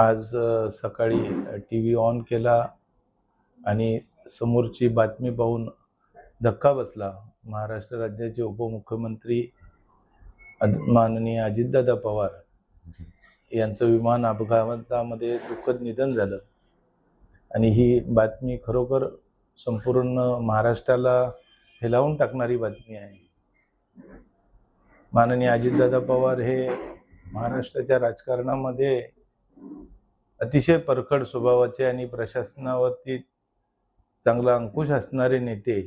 आज सकाळी T V on केला आणि समोरची बातमी पाहून धक्का बसला. महाराष्ट्र राज्याचे उपमुख्यमंत्री माननीय अजितदादा पवार यांचं विमान अपघातामध्ये दुःखद निधन झालं आणि ही बातमी खरोखर संपूर्ण महाराष्ट्राला हेलावून टाकणारी बातमी आहे. माननीय अजितदादा पवार हे महाराष्ट्राच्या राजकारणामध्ये अतिशय परखड स्वभावाचे आणि प्रशासनावरती चांगला अंकुश असणारे नेते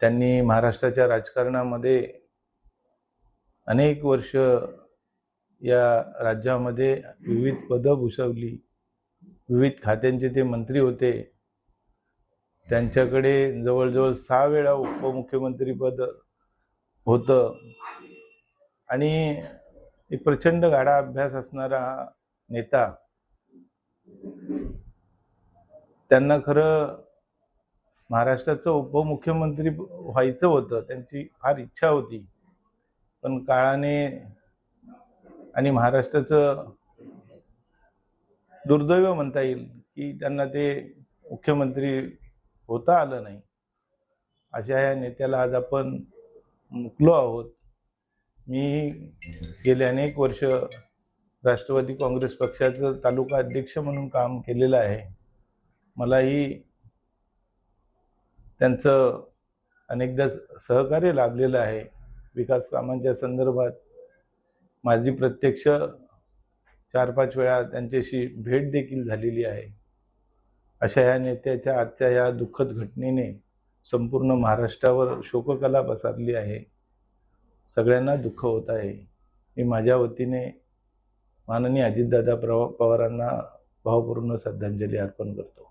त्यांनी महाराष्ट्राच्या राजकारणामध्ये अनेक वर्ष या राज्यामध्ये विविध पदं भूषवली विविध खात्यांचे ते मंत्री होते. त्यांच्याकडे जवळजवळ सहा वेळा उपमुख्यमंत्रीपद होतं. आणि एक प्रचंड गाडा अभ्यास असणारा हा नेता. त्यांना खरं महाराष्ट्राचं उपमुख्यमंत्री व्हायचं होतं त्यांची फार इच्छा होती. पण काळाने आणि महाराष्ट्राचं दुर्दैव म्हणता येईल की त्यांना ते मुख्यमंत्री होता आलं नाही. अशा या नेत्याला आज आपण मुकलो आहोत. मी गेले अनेक वर्ष राष्ट्रवादी काँग्रेस पक्षाचं तालुका अध्यक्ष म्हणून काम केलेलं आहे. मलाही त्यांचं अनेकदा सहकार्य लाभलेलं आहे. विकास कामांच्या संदर्भात माझी प्रत्यक्ष चार पाच वेळा त्यांच्याशी भेट देखील झालेली आहे. अशा या नेत्याच्या आजच्या या दुःखद घटनेने संपूर्ण महाराष्ट्रावर शोककला पसरली आहे. सगळ्यांना दुःख होत आहे. मी माझ्या वतीने माननीय अजितदादा प्रवा पवारांना भावपूर्ण श्रद्धांजली अर्पण करतो.